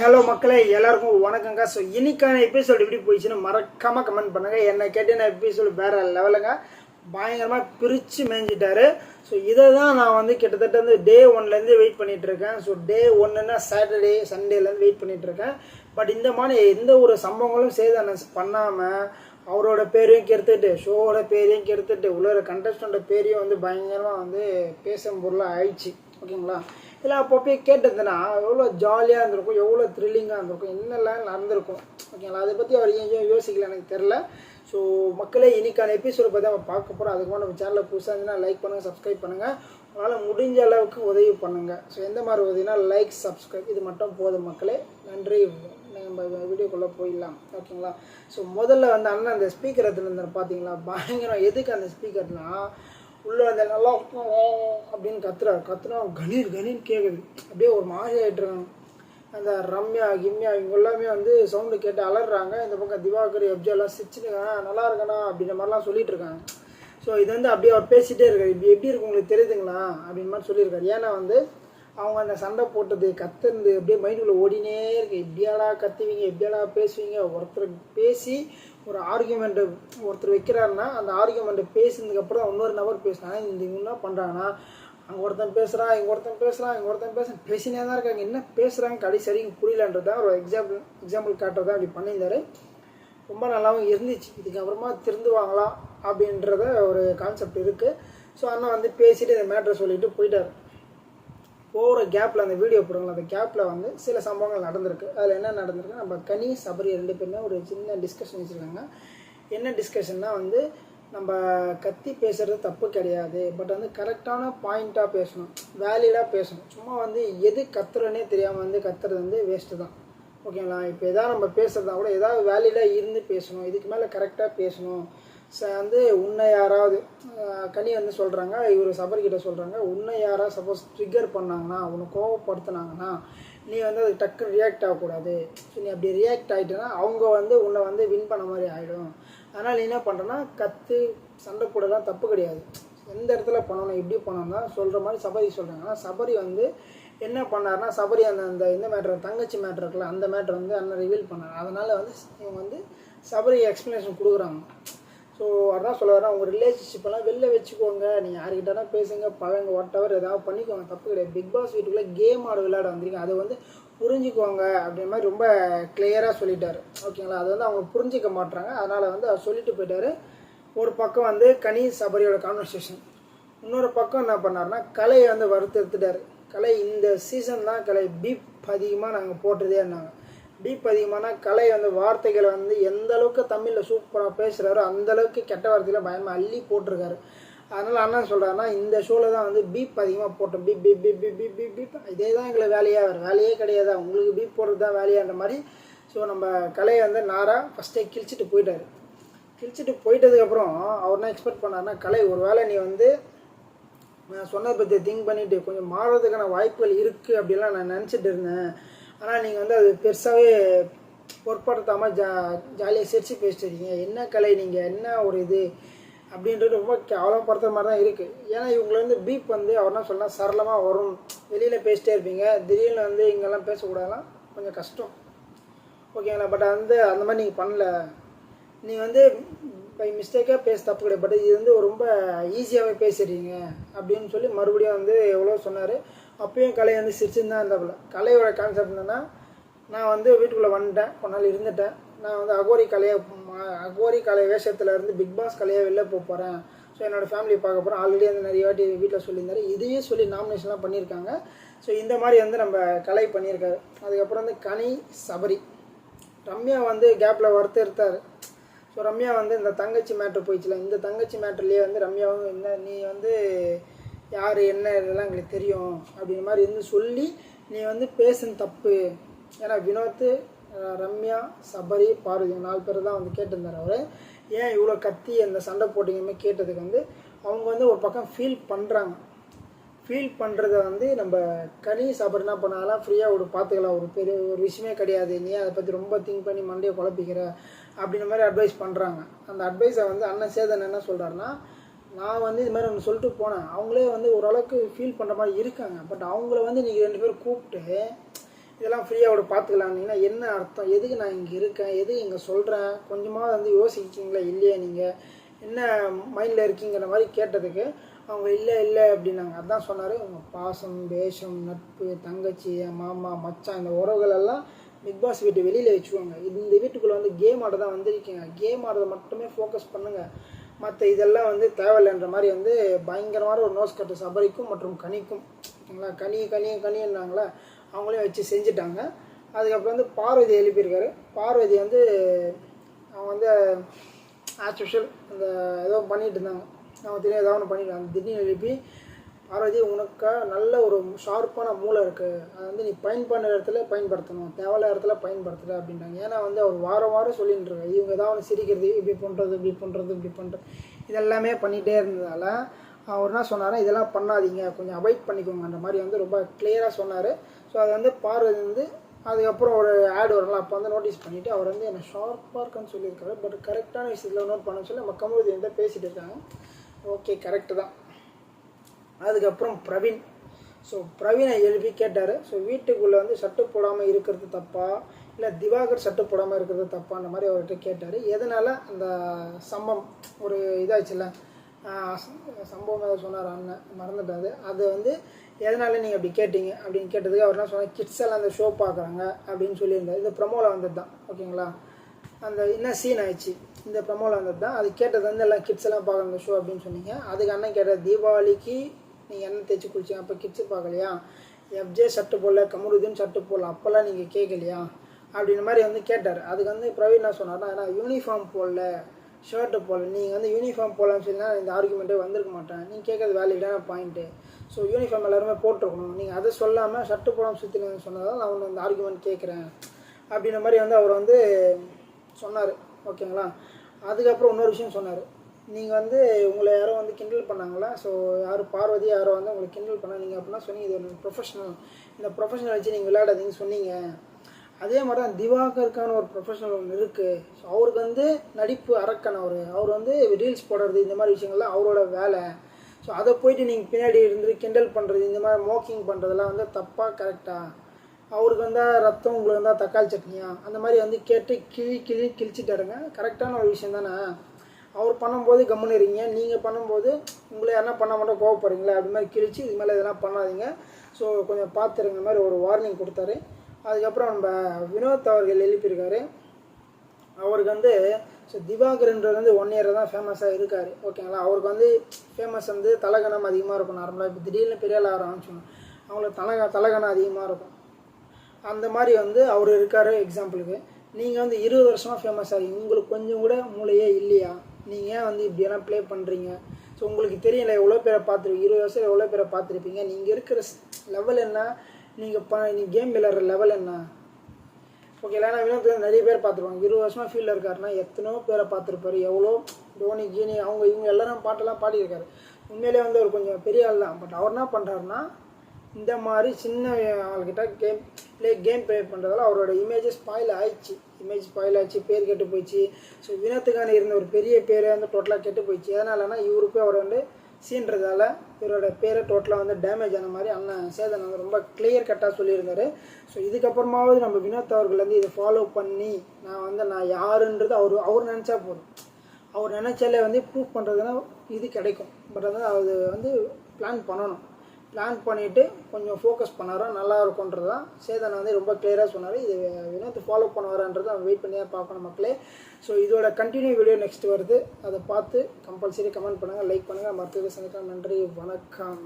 Hello மக்களே எல்லாருக்கும் வணக்கங்க. ஸோ இன்னைக்கான எபிசோடு எப்படி போயிடுச்சுன்னு மறக்காமல் கமெண்ட் பண்ணுங்க. என்னை கேட்டேன்னா எபிசோடு வேற லெவலுங்க பயங்கரமாக பிரித்து மேய்ஞ்சிட்டாரு ஸோ இதை தான் நான் வந்து கிட்டத்தட்ட வந்து டே ஒன்லேருந்து வெயிட் பண்ணிகிட்ருக்கேன் ஸோ டே ஒன்றுனா சாட்டர்டே சண்டேலேருந்து வெயிட் பண்ணிகிட்ருக்கேன் பட் இந்த மாதிரி எந்த ஒரு சம்பவங்களும் செய்த பண்ணாமல் அவரோட பேரையும் கெடுத்துட்டு ஷோவோட பேரையும் கெடுத்துட்டு உள்ள கண்டஸ்டண்ட பேரையும் வந்து பயங்கரமாக வந்து பேசும் பொருளாக ஆயிடுச்சு ஓகேங்களா இல்லை அப்பப்போ கேட்டதுன்னா எவ்வளோ ஜாலியாக இருந்திருக்கும் எவ்வளோ த்ரில்லிங்காக இருந்திருக்கும் என்னெல்லாம் நடந்திருக்கும். ஓகேங்களா? அதை பற்றி அவர் ஏன் யோசிக்கல எனக்கு தெரில ஸோ மக்களே இன்னைக்கான எபிசோட பற்றி நம்ம பார்க்க போகிறோம் அதுக்கு நம்ம சேனலில் புதுசாக இருந்துச்சுன்னா லைக் பண்ணுங்கள் சப்ஸ்கிரைப் பண்ணுங்கள் உங்களால் முடிஞ்ச அளவுக்கு உதவி பண்ணுங்கள் ஸோ எந்த மாதிரி உதவினா லைக் சப்ஸ்கிரைப் இது மட்டும் போதும் மக்களே. நன்றி. நம்ம வீடியோக்குள்ளே போயிடலாம். ஓகேங்களா? ஸோ முதல்ல வந்து அண்ணன் அந்த ஸ்பீக்கர் எடுத்துன்னு பார்த்தீங்களா பயங்கரம் எதுக்கு அந்த ஸ்பீக்கர்னால் உள்ளே அந்த நல்லா அப்படின்னு கத்துறாரு கத்துனா கணீர் கணீர் கேட்குது அப்படியே ஒரு மாதிரி ஆகிட்டுருக்காங்க அந்த ரம்யா கிம்யா இவங்க எல்லாமே வந்து சவுண்டு கேட்டு அலறாங்க. இந்த பக்கம் திவாகர் எப்ஜி எல்லாம் சிரிச்சுனுங்க நல்லா இருக்கணா அப்படின்ற மாதிரிலாம் சொல்லிட்டு இருக்காங்க. ஸோ இது வந்து அப்படியே அவர் பேசிகிட்டே இருக்காரு. இப்படி எப்படி இருக்கு உங்களுக்கு தெரியுதுங்களா? அப்படின்னு மாதிரி சொல்லியிருக்காரு. ஏன்னா வந்து அவங்க அந்த சண்டை போட்டது கத்துறது அப்படியே மைண்டுக்குள்ளே ஓடினே இருக்கு. இப்படியாடா கத்துவீங்க? இப்படியாடா பேசுவீங்க? ஒருத்தர் பேசி ஒரு ஆர்கியூமெண்ட்டு ஒருத்தர் வைக்கிறாருன்னா அந்த ஆர்கியூமெண்ட்டை பேசினதுக்கப்புறம் இன்னொரு நபர் பேசினா இந்த இவங்க என்ன பண்ணுறாங்கன்னா அங்கே ஒருத்தன் பேசுகிறான் இங்கே ஒருத்தன் பேசுகிறான் இங்கே ஒருத்தன் பேச பேசினே தான் இருக்காங்க. என்ன பேசுகிறாங்க கடைசி வரைக்கும் புரியலன்றதான் ஒரு எக்ஸாம்பிள் எக்ஸாம்பிள் காட்டுறதா அப்படி பண்ணியிருந்தாரு. ரொம்ப நல்லாவும் இருந்துச்சு. இதுக்கப்புறமா திருந்துவாங்களா அப்படின்றத ஒரு கான்செப்ட் இருக்குது ஸோ அண்ணா வந்து பேசிட்டு இந்த மேட்ரை சொல்லிட்டு போயிட்டார். போகிற கேப்பில் அந்த வீடியோ போடுங்களா அந்த கேப்பில் வந்து சில சம்பவங்கள் நடந்திருக்கு. அதில் என்ன நடந்திருக்கு நம்ம கனி சபரி ரெண்டு பேருமே ஒரு சின்ன டிஸ்கஷன் வச்சுருக்காங்க. என்ன டிஸ்கஷன்னா வந்து நம்ம கத்தி பேசுகிறது தப்பு கிடையாது பட் வந்து கரெக்டான பாயிண்ட்டாக பேசணும் வேலிடாக பேசணும். சும்மா வந்து எது கத்துறனே தெரியாமல் வந்து கத்துறது வந்து வேஸ்ட்டு தான். ஓகேங்களா இப்போ எதாவது நம்ம பேசுகிறதா கூட ஏதாவது வேலிடாக இருந்து பேசணும் இதுக்கு மேலே கரெக்டாக பேசணும். வந்து உன்னை யாராவது கனி வந்து சொல்கிறாங்க இவர் சபர்கிட்ட சொல்கிறாங்க உன்னை யாராவது சப்போஸ் ட்ரிகர் பண்ணாங்கன்னா உன்னை கோவப்படுத்தினாங்கன்னா நீ வந்து அதுக்கு டக்குன்னு ரியாக்ட் ஆகக்கூடாது. நீ அப்படி ரியாக்ட் ஆகிட்டேன்னா அவங்க வந்து உன்னை வந்து வின் பண்ண மாதிரி ஆகிடும் அதனால் நீ என்ன பண்ணுறேன்னா கற்று சண்டை கூடலாம் தப்பு கிடையாது. எந்த இடத்துல பண்ணணும் எப்படி பண்ணணும்னா சொல்கிற மாதிரி சபரி சொல்கிறாங்க ஆனால் சபரி வந்து என்ன பண்ணாருன்னா சபரி அந்த அந்த இந்த மேட்ரு தங்கச்சி மேட்ரு இருக்குல்ல அந்த மேட்ரு வந்து அண்ணன் ரிவீல் பண்ணார். அதனால் வந்து இவங்க வந்து சபரி எக்ஸ்ப்ளனேஷன் கொடுக்குறாங்க. ஸோ அதான் சொல்ல வரேன். உங்கள் ரிலேஷன்ஷிப்பெல்லாம் வெளில வச்சுக்கோங்க. நீங்கள் யாருக்கிட்டனா பேசுங்க பழங்க வாட் எவர் ஏதாவது பண்ணிக்கோங்க. தப்பு கிடையாது. பிக் பாஸ் வீட்டுக்குள்ளே கேம் ஆட விளையாட வந்திருக்கீங்க. அதை வந்து புரிஞ்சுக்கோங்க அப்படின்ற மாதிரி ரொம்ப கிளியராக சொல்லிட்டார். ஓகேங்களா? அது வந்து அவங்க புரிஞ்சிக்க மாட்டுறாங்க அதனால் வந்து அவர் சொல்லிட்டு போயிட்டாரு. ஒரு பக்கம் வந்து கனி சபரியோட கான்வர்சேஷன் இன்னொரு பக்கம் என்ன பண்ணாருன்னா கலையை வந்து வறுத்தெடுத்துட்டாரு கலை இந்த சீசன் தான் கலை. பீப் அதிகமாக நாங்கள் போட்டதே இருந்தாங்க பீப் அதிகமான கலை வந்து வார்த்தைகளை வந்து எந்த அளவுக்கு தமிழில் சூப்பராக பேசுகிறாரோ அந்த அளவுக்கு கெட்ட வார்த்தையில் பயமாக அள்ளி போட்டிருக்காரு. அதனால் அண்ணன் சொல்கிறாருன்னா இந்த ஷோவில் தான் வந்து பீப் அதிகமாக போட்டோம். Beep beep beep beep beep beep beep இதே தான் எங்களுக்கு வேலையாக வேறு வேலையே கிடையாது. உங்களுக்கு பீப் போடுறது தான் வேலையான்ற மாதிரி ஸோ நம்ம கலையை வந்து நாராக ஃபஸ்ட்டே கிழிச்சிட்டு போயிட்டார். கிழிச்சிட்டு போயிட்டதுக்கப்புறம் அவர் என்ன எக்ஸ்பெக்ட் பண்ணாருன்னா கலை ஒரு வேளை நீ வந்து நான் சொன்னதை பற்றி திங்க் பண்ணிவிட்டு கொஞ்சம் மாறுறதுக்கான வாய்ப்புகள் இருக்குது அப்படிலாம் நான் நினச்சிட்டு இருந்தேன். ஆனால் நீங்கள் வந்து அது பெருசாகவே பொருட்படுத்தாமல் ஜா ஜாலியாக சிரித்து பேசிட்டு இருக்கீங்க. என்ன கலை நீங்கள் என்ன ஒரு இது? அப்படின்றது ரொம்ப கேவலப்படுத்துற மாதிரி தான் இருக்குது ஏன்னா இவங்களை வந்து பீப் வந்து அவர் என்ன சொல்லலாம் சரளமாக வரும். வெளியில் பேசிட்டே இருப்பீங்க. திடீர்னு வந்து இங்கெல்லாம் பேசக்கூடாதுலாம் கொஞ்சம் கஷ்டம். ஓகேங்களா? பட் வந்து அந்த மாதிரி நீங்கள் பண்ணல. நீ வந்து பை மிஸ்டேக்காக பேச தப்பு கிடையாது. பட் இது வந்து ரொம்ப ஈஸியாகவே பேசுறீங்க அப்படின்னு சொல்லி மறுபடியும் வந்து எவ்வளோ சொன்னார். அப்பயும் கலை வந்து சிரிச்சுன்னு தான் இருந்தாப்புல. கலையோட கான்செப்ட் என்னென்னா நான் வந்து வீட்டுக்குள்ளே வந்துட்டேன். கொஞ்ச நாள் இருந்துட்டேன். நான் வந்து அகோரி கலையை அகோரி கலை வேஷத்தில் இருந்து பிக் பாஸ் கலையை வெளில போக போகிறேன் ஸோ என்னோட ஃபேமிலி பார்க்க போகிறேன் ஆல்ரெடி வந்து நிறைய வாட்டி வீட்டில் சொல்லியிருந்தாரு. இதையே சொல்லி நாமினேஷன்லாம் பண்ணியிருக்காங்க. ஸோ இந்த மாதிரி வந்து நம்ம கலை பண்ணியிருக்காரு. அதுக்கப்புறம் வந்து கனி சபரி. ரம்யா வந்து கேப்பில் வறுத்தெடுத்தார். ஸோ ரம்யா வந்து இந்த தங்கச்சி மேட்ரு போயிடுச்சுல. இந்த தங்கச்சி மேட்ருலேயே வந்து ரம்யாவும் என்ன நீ வந்து யார் என்ன இதெல்லாம் எங்களுக்கு தெரியும் அப்படின்ற மாதிரி இருந்து சொல்லி நீ வந்து பேசுன தப்பு. ஏன்னா வினோத் ரம்யா சபரி பார்வதி நாலு பேர் தான் வந்து கேட்டிருந்தார் அவர். ஏன் இவ்வளோ கத்தி அந்த சண்டை போட்டிங்கமே கேட்டதுக்கு வந்து அவங்க வந்து ஒரு பக்கம் ஃபீல் பண்ணுறாங்க ஃபீல் பண்ணுறத வந்து நம்ம கனி சபரி என்ன பண்ணாலாம் ஃப்ரீயாக ஒரு பார்த்துக்கலாம். ஒரு பெரிய ஒரு விஷயமே கிடையாது. நீ அதை பற்றி ரொம்ப திங்க் பண்ணி மண்டையை குழப்பிக்கிற அப்படின்ற மாதிரி அட்வைஸ் பண்ணுறாங்க அந்த அட்வைஸை வந்து அண்ணன் சேதன் என்ன சொல்கிறாருன்னா நான் வந்து இது மாதிரி ஒன்று சொல்லிட்டு போனேன். அவங்களே வந்து ஓரளவுக்கு ஃபீல் பண்ணுற மாதிரி இருக்காங்க. பட் அவங்கள வந்து நீங்கள் ரெண்டு பேரும் கூப்பிட்டு இதெல்லாம் ஃப்ரீயாக விட பார்த்துக்கலாம்னீங்கன்னா என்ன அர்த்தம்? எதுக்கு நான் இங்கே இருக்கேன்? எதுக்கு இங்கே சொல்கிறேன் கொஞ்சமாக வந்து யோசிச்சிங்களா இல்லையா நீங்கள் என்ன மைண்டில் இருக்கீங்கிற மாதிரி கேட்டதுக்கு அவங்க இல்லை இல்லை அப்படின்னாங்க. அதான் சொன்னார். உங்கள் பாசம் வேஷம் நட்பு தங்கச்சி மாமா மச்சான் இந்த உறவுகள் எல்லாம் பிக் பாஸ் வீட்டு வெளியில் வச்சுக்கோங்க. இந்த வீட்டுக்குள்ளே வந்து கேம் ஆட தான் வந்திருக்கீங்க. கேம் ஆடுறத மட்டுமே ஃபோக்கஸ் பண்ணுங்கள் மற்ற இதெல்லாம் வந்து தேவையில்லைன்ற மாதிரி வந்து பயங்கரமான ஒரு நோஸ் கட்டு சபரிக்கும் மற்றும் கனிக்கும். ஓகேங்களா கனி கனி கனின்னாங்களா அவங்களையும் வச்சு செஞ்சுட்டாங்க. அதுக்கப்புறம் வந்து பார்வதி எழுப்பியிருக்காரு. பார்வதி வந்து அவங்க வந்து ஆஸ் யூஷுவல் அந்த ஏதோ பண்ணிகிட்டு இருந்தாங்க. அவங்க திடீர் ஏதாவது ஒன்று பண்ணிட்டு அந்த திடீர்னு எழுப்பி ஆரோக்கியம் உனக்கு நல்ல ஒரு ஷார்ப்பான மூளை இருக்குது அதை வந்து நீ பயன்படுற இடத்துல பயன்படுத்தணும். தேவையில்ல இடத்துல பயன்படுத்தலை அப்படின்றாங்க. ஏன்னா வந்து அவர் வாரம் வாரம் சொல்லிட்டு இருக்காரு. இவங்க ஏதாவது ஒன்று சிரிக்கிறது இப்படி பண்ணுறது இப்படி பண்ணுறது இப்படி பண்ணுறது இதெல்லாமே பண்ணிகிட்டே இருந்ததால் அவர் என்ன சொன்னார்? இதெல்லாம் பண்ணாதீங்க. கொஞ்சம் அவாய்ட் பண்ணிக்கோங்க. அந்த மாதிரி வந்து ரொம்ப கிளியராக சொன்னார். ஸோ அது வந்து பார்வை வந்து அதுக்கப்புறம் ஒரு ஆட் வரலாம் அப்போ வந்து நோட்டீஸ் பண்ணிவிட்டு அவர் வந்து என்னை ஷார்ப்பாக இருக்குன்னு சொல்லியிருக்காரு. பட் கரெக்டான விஷயத்தில் நோட் பண்ண சொல்லி நம்ம கமலுதி வந்து பேசிகிட்டு இருக்காங்க. ஓகே கரெக்டு தான். அதுக்கப்புறம் பிரவீன். ஸோ பிரவீனை எழுப்பி கேட்டார். ஸோ வீட்டுக்குள்ளே வந்து சட்டு போடாமல் இருக்கிறது தப்பா? இல்லை திவாகர் சட்டு போடாமல் இருக்கிறது தப்பான்ற மாதிரி அவர்கிட்ட கேட்டார். எதனால் அந்த சம்பம் ஒரு இதாச்சுல்ல சம்பவம் ஏதாவது சொன்னார் அண்ணன் மறந்துட்டாரு. அது வந்து எதனால நீங்கள் அப்படி கேட்டீங்க? அப்படின்னு கேட்டதுக்கு அவர் என்ன சொன்னார் கிட்ஸ் எல்லாம் அந்த ஷோ பார்க்குறாங்க அப்படின்னு சொல்லியிருந்தார். இது ப்ரமோவில் வந்தது தான் ஓகேங்களா? அந்த என்ன சீன் ஆயிடுச்சு? இந்த ப்ரமோவில் வந்தது தான். அது கேட்டது வந்து எல்லாம் கிட்ஸ் எல்லாம் பார்க்குற ஷோ அப்படின்னு சொன்னீங்க. அதுக்கு அண்ணன் கேட்டார் தீபாவளிக்கு நீங்கள் எண்ணெய் தேய்ச்சி குளிச்சிங்க அப்போ கிட்ஸு பார்க்கலையா? எஃப்ஜே சட்டு போடல கமருதீன் சட்டு போடல அப்போல்லாம் நீங்கள் கேட்கலையா? அப்படின்ற மாதிரி வந்து கேட்டார். அதுக்கு வந்து பிரவீன் என்ன சொன்னார்னா ஏன்னா யூனிஃபார்ம் போடல ஷர்ட்டு போடல. நீங்கள் வந்து யூனிஃபார்ம் போடலான்னு சொன்னால் இந்த ஆர்குமெண்ட்டே வந்திருக்க மாட்டேன். நீங்கள் கேட்கறது வேலிடான பாயிண்ட்டு ஸோ யூனிஃபார்ம் எல்லாருமே போட்டிருக்கணும். நீங்கள் அதை சொல்லாமல் ஷர்ட்டு போடாமல் சுற்றினு சொன்னதால் நான் வந்து இந்த ஆர்குமெண்ட் கேட்குறேன். அப்படின்ற மாதிரி வந்து அவர் வந்து சொன்னார். ஓகேங்களா? அதுக்கப்புறம் இன்னொரு விஷயம் சொன்னார். நீங்கள் வந்து உங்களை யாரோ வந்து கிண்டல் பண்ணாங்களா? ஸோ யார் பார்வதி யாரோ வந்து உங்களை கிண்டல் பண்ண நீங்கள் அப்படின்னா சொன்னீங்க இது ஒரு ப்ரொஃபஷனல் இந்த ப்ரொஃபஷனல் வச்சு நீங்கள் விளையாடாதீங்கன்னு சொன்னீங்க. அதே மாதிரி தான் திவாகருக்கான ஒரு ப்ரொஃபஷனல் ஒன்று இருக்குது ஸோ அவருக்கு வந்து நடிப்பு அரக்கன் அவர். அவர் வந்து ரீல்ஸ் போடுறது இந்த மாதிரி விஷயங்கள்லாம் அவரோட வேலை. ஸோ அதை போயிட்டு நீங்கள் பின்னாடி இருந்து கிண்டல் பண்ணுறது இந்த மாதிரி மோக்கிங் பண்ணுறதெல்லாம் வந்து தப்பாக கரெக்டாக அவருக்கு வந்தால் ரத்தம் உங்களுக்கு வந்தால் தக்காளி சட்னியா? அந்த மாதிரி வந்து கேட்டு கிழி கிழி கிழிச்சிட்டாருங்க கரெக்டான ஒரு விஷயம் தானே? அவர் பண்ணும்போது கம்முன்னு இருங்க. நீங்கள் பண்ணும்போது உங்களை என்ன பண்ண மாட்டோம் கோவப்படுறீங்களா? அப்படி மாதிரி கிழிச்சு இது மேலே இதெல்லாம் பண்ணாதீங்க. ஸோ கொஞ்சம் பார்த்துருங்க மாதிரி ஒரு வார்னிங் கொடுத்தாரு. அதுக்கப்புறம் நம்ம வினோத் அவர்கள் எழுப்பியிருக்காரு. அவருக்கு வந்து ஸோ திவாகர்ன்றது வந்து ஒன் இயர் தான் ஃபேமஸாக இருக்கார். ஓகேங்களா அவருக்கு வந்து ஃபேமஸ் வந்து தலகணம் அதிகமாக இருக்கும் நார்மலாக இப்போ திடீர்னு பெரிய ஆள் ஆரம்பிச்சோம் அவங்களுக்கு தலக தலகணம் அதிகமாக இருக்கும். அந்த மாதிரி வந்து அவர் இருக்கார் எக்ஸாம்பிளுக்கு நீங்கள் வந்து இருபது வருஷமாக ஃபேமஸ் ஆகி உங்களுக்கு கொஞ்சம் கூட மூளையே இல்லையா? நீங்கள் ஏன் வந்து இப்படியெல்லாம் ப்ளே பண்ணுறீங்க ஸோ உங்களுக்கு தெரியல எவ்வளோ பேரை பார்த்துருப்பீங்க? இருபது வருஷம் எவ்வளோ பேரை பார்த்துருப்பீங்க? நீங்கள் இருக்கிற லெவல் என்ன? நீங்கள் ப நீங்கள் கேம் விளையாடுற லெவல் என்ன? ஓகே இல்லைனா வினோத் நிறைய பேர் பார்த்துருவாங்க இருபது வருஷமாக ஃபீல்டில் இருக்காருன்னா எத்தனையோ பேரை பார்த்துருப்பாரு. எவ்வளோ தோனி கீனி அவங்க இவங்க எல்லாரும் பாட்டெல்லாம் பாடியிருக்காரு. உண்மையிலே வந்து அவர் கொஞ்சம் பெரிய ஆள் தான் பட் அவர் என்ன பண்ணுறாருன்னா இந்த மாதிரி சின்ன ஆள்கிட்ட கேம் ப்ளே கேம் ப்ளே பண்ணுறதால அவரோட இமேஜஸ் ஸ்பாயில் ஆயிடுச்சு. இமேஜ் ஸ்பாயில் ஆயிடுச்சு பேர் கெட்டு போயிடுச்சு. ஸோ வினத்துக்கான இருந்த ஒரு பெரிய பேரே வந்து டோட்டலாக கெட்டு போயிடுச்சு. எதனாலனா இவருக்கும் அவர் வந்து சீன்றதால இவரோட பேரை டோட்டலாக வந்து டேமேஜ் ஆன மாதிரி அண்ணன் சேதன் வந்து ரொம்ப கிளியர் கட்டாக சொல்லியிருந்தாரு. ஸோ இதுக்கப்புறமாவது நம்ம வினோத் அவர்கள் வந்து இதை ஃபாலோ பண்ணி நான் வந்து நான் யாருன்றது அவர் அவர் நினச்சா போதும். அவர் நினச்சாலே வந்து ப்ரூவ் பண்ணுறதுனா இது கிடைக்கும். பட் வந்து அது வந்து பிளான் பண்ணணும். பிளான் பண்ணிவிட்டு கொஞ்சம் ஃபோக்கஸ் பண்ணாரா நல்லா இருக்கும்ன்றது தான். சேதன் வந்து ரொம்ப கிளியராக சொன்னார். இது வினோத் ஃபாலோ பண்ணுவாரான்றது நம்ம வெயிட் பண்ணி பார்க்கணும் மக்களே. ஸோ இதோட கண்டினியூ வீடியோ நெக்ஸ்ட் வருது. அதை பார்த்து கம்பல்சரி கமெண்ட் பண்ணுங்கள் லைக் பண்ணுங்கள் மற்றது சந்திக்கலாம். நன்றி வணக்கம்.